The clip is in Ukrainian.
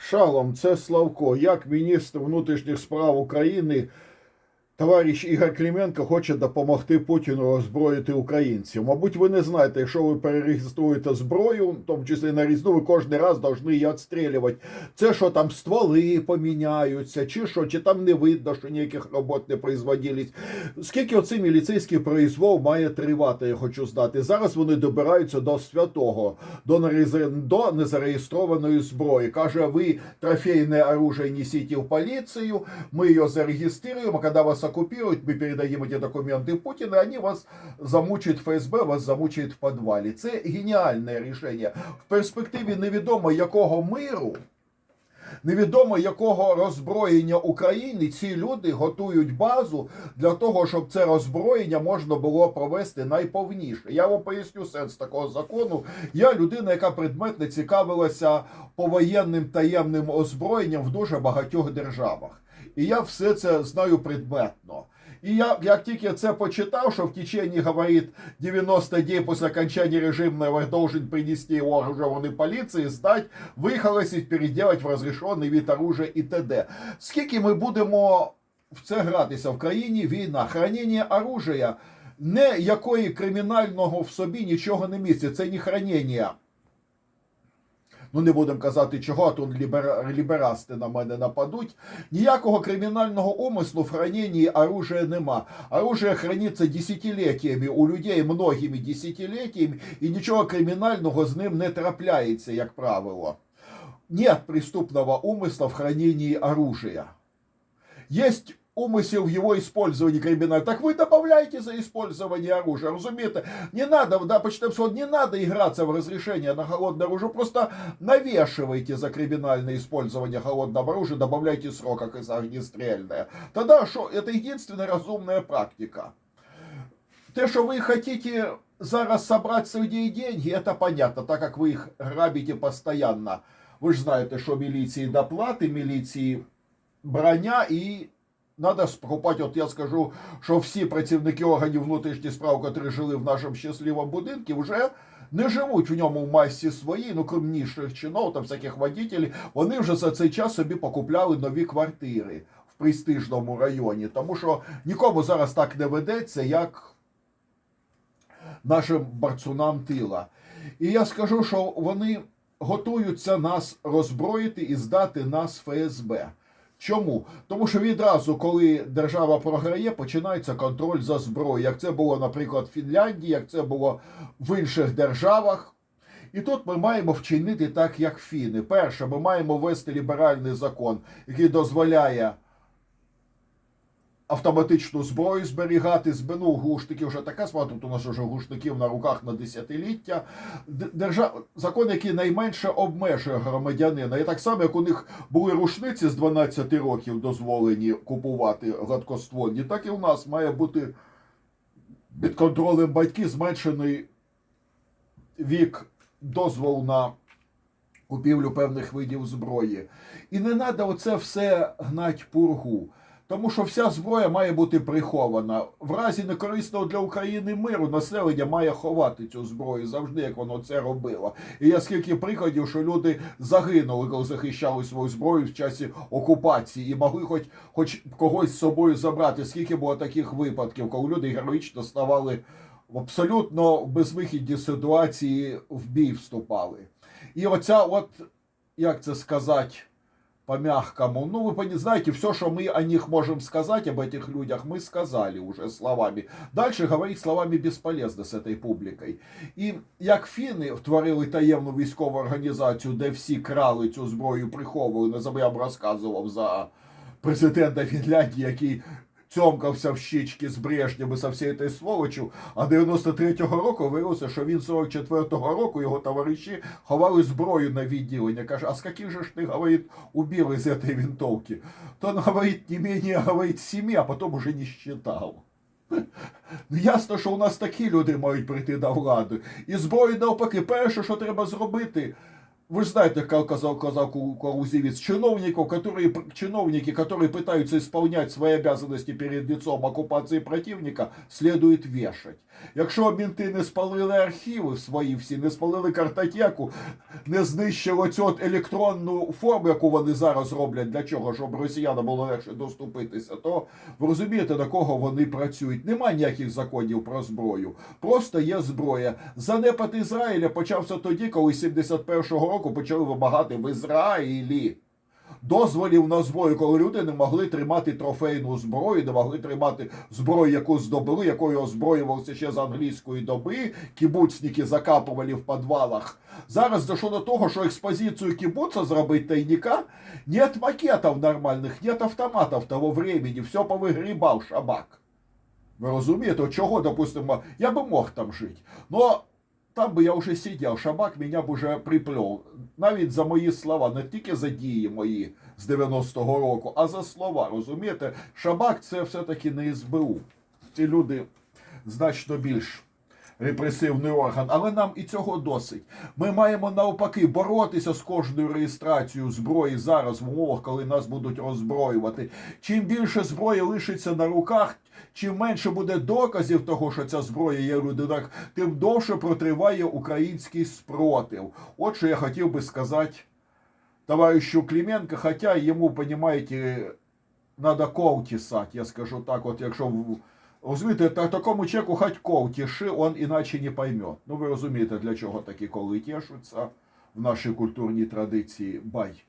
Шалом, це Славко. Як міністр внутрішніх справ України, товариш Ігор Клименко хоче допомогти Путіну роззброїти українців. Мабуть, ви не знаєте, якщо ви перереєструєте зброю, в тому числі на різну, ви кожен раз повинні її відстрілювати. Це що там стволи поміняються, чи що, чи там не видно, що ніяких робот не производились. Скільки оцей міліцейський произвол має тривати, я хочу знати. Зараз вони добираються до святого, до, незареєстрованої зброї. Каже, ви трофейне оружие несите в поліцію, ми її зареєструємо, коли вас оккупируют, ми передаємо эти документи Путіну, і они вас замучать ФСБ, вас замучають в підвалі. Це геніальне рішення. В перспективі невідомо якого миру. Невідомо якого роззброєння України ці люди готують базу для того, щоб це роззброєння можна було провести найповніше. Я вам поясню сенс такого закону. Я людина, яка предметно цікавилася повоєнним таємним озброєнням в дуже багатьох державах. І я все це знаю предметно. І я, як тільки це почитав, що в течение, говорит, 90 дней после окончания режимного должен принести его вооруженной полиции, сдать, вихолосить, переделать в розрішений вид оружия і т.д. Скільки ми будемо в це гратися в країні війна, хранення оружия, не якої кримінального в собі нічого не містить, це не хранення. Ну, не будемо казати чого, а то лібера- ліберасти на мене нападуть. Ніякого кримінального умислу в храненні оружия нема. Оружие храниться десятиліттями у людей, многими десятиліттями, і нічого кримінального з ним не трапляється, як правило. Нет преступного умысла в хранении оружия. Есть умысел в его использовании криминального. Так вы добавляйте за использование оружия. Разумеется, не надо, да, почитаем слово, не надо играться в разрешение на холодное оружие. Просто навешивайте за криминальное использование холодного оружия, добавляйте срок, как из огнестрельное. Тогда что, это единственная разумная практика. Те, що ви хотите зараз собрать з людей деньги, это понятно, так как ви їх грабите постоянно. Ви ж знаєте, що міліції доплати, міліції броня і надо покупати, от я скажу, що всі працівники органів внутрішніх справ, які жили в нашому щасливому будинку, вже не живуть в ньому в масі своїй, ну крім нижчих чинов, там всяких водителів, вони вже за цей час собі покупляли нові квартири в престижному районі. Тому що нікому зараз так не ведеться, як нашим борцунам тила. І я скажу, що вони готуються нас роззброїти і здати нас ФСБ. Чому? Тому що відразу, коли держава програє, починається контроль за зброєю. Як це було, наприклад, в Фінляндії, як це було в інших державах. І тут ми маємо вчинити так, як фіни. Перше, ми маємо ввести ліберальний закон, який дозволяє автоматичну зброю зберігати, зб- ну, глушники вже така справа, тут у нас вже глушників на руках на десятиліття. Держав... Закон, який найменше обмежує громадянина. І так само, як у них були рушниці з 12 років дозволені купувати гладкоствольні, так і у нас має бути під контролем батьків зменшений вік дозволу на купівлю певних видів зброї. І не треба оце все гнать пургу. Тому що вся зброя має бути прихована. В разі некорисного для України миру населення має ховати цю зброю завжди, як воно це робило. І є скільки прикладів, що люди загинули, коли захищали свою зброю в часі окупації і могли хоч, хоч когось з собою забрати. Скільки було таких випадків, коли люди героїчно ставали в абсолютно безвихідні ситуації в бій вступали. І оця, от як це сказати, по-мягкому. Ну, вы пони- знаете, все, что мы о них можем сказать, об этих людях, мы сказали уже словами. Дальше говорить словами бесполезно з этой публікою. І як фіни втворили таємну військову організацію, де всі крали цю зброю, приховували, не забув, я вам розказував за президента Фінляндії, який цьомкався в щічки з Брежнєм і со всією цією сволочю, а 93-го року виявилося, що він 44-го року, його товариші ховали зброю на відділення. Каже, а з каких же ж ти, говорит, убил из этой винтовки? То он говорит, не менее, говорит, семи, а потом уже не считал. Ну, ясно, що у нас такі люди мають прийти до влади. І зброю навпаки, перше, що треба зробити, Вы же знаете, как казал казак Калузевец, чиновников, которые, чиновники, которые пытаются исполнять свои обязанности перед лицом оккупации противника, следует вешать. Якщо мінти не спалили архіви свої всі, не спалили картотеку, не знищили цю от електронну форму, яку вони зараз роблять, для чого, щоб росіянам було легше доступитися, то ви розумієте, на кого вони працюють. Нема ніяких законів про зброю. Просто є зброя. Занепад Ізраїля почався тоді, коли 71-го року почали вимагати в Ізраїлі дозволів на зброю, коли люди не могли тримати трофейну зброю, не могли тримати зброю, яку здобули, якою озброювався ще з англійської доби. Кібуцники закапували в підвалах. Зараз дійшло до того, що експозицію кібуца зробити тайника, нет макетів нормальних, нет автоматів того времени, все повигрібав шабак. Ви розумієте, чого, допустимо, я би мог там жити. Но там би я вже сидів, шабак мене б уже припльов. Навіть за мої слова, не тільки за дії мої з 90-го року, а за слова. Розумієте, шабак це все-таки не СБУ. Ці люди значно більш репресивний орган, але нам і цього досить. Ми маємо навпаки боротися з кожною реєстрацією зброї зараз в умовах, коли нас будуть роззброювати. Чим більше зброї лишиться на руках, чим менше буде доказів того, що ця зброя є в людинах, тим довше протриває український спротив. От що я хотів би сказати товарищу Клименко, хотя ему, понимаете, надо кол тесать, я скажу так, от якщо розумієте, та такому чеку хоть кол тіши, он іначе не поймет. Ну ви розумієте, для чого такі коли тішуться в нашій культурній традиції бай.